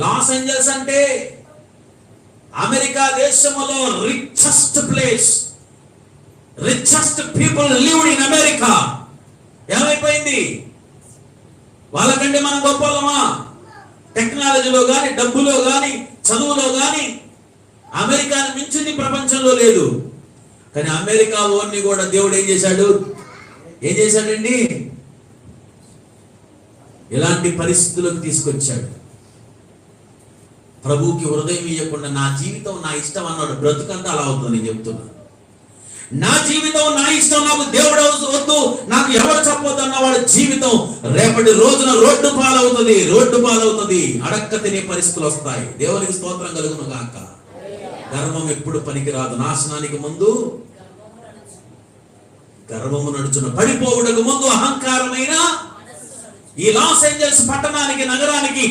Loss Angeles అంటే America దేశంలో richest place richest people lived in America ఏమైపోయింది? వాళ్ళకంటే మనం గొప్పలమా టెక్నాలజీలో కానీ డబ్బులో కానీ చదువులో కానీ అమెరికాని మించింది ప్రపంచంలో లేదు. కానీ అమెరికా ఓన్ని కూడా దేవుడు ఏం చేశాడు? ఏం చేశాడండి? ఇలాంటి పరిస్థితులకు తీసుకొచ్చాడు. ప్రభువుకి హృదయం ఇవ్వకుండా నా జీవితం నా ఇష్టం అన్నాడు. బ్రతుకంతా అలా అవుతుంది నేను చెప్తున్నా. నా జీవితం నా ఇష్టం నాకు దేవుడు వద్దు నాకు ఎవరు చెప్పొద్దు అన్నవాడు జీవితం రేపటి రోజున రోడ్డు పాలవుతుంది రోడ్డు పాలవుతుంది. అడక్క తినే పరిస్థితులు వస్తాయి. దేవునికి స్తోత్రం కలుగును కాక గర్వం ఎప్పుడు పనికిరాదు. నాశనానికి ముందు గర్వము నడుచున. పడిపోవుటకు ముందు అహంకారమైన ఈ లాస్ ఏంజల్స్ పట్టణానికి నగరానికి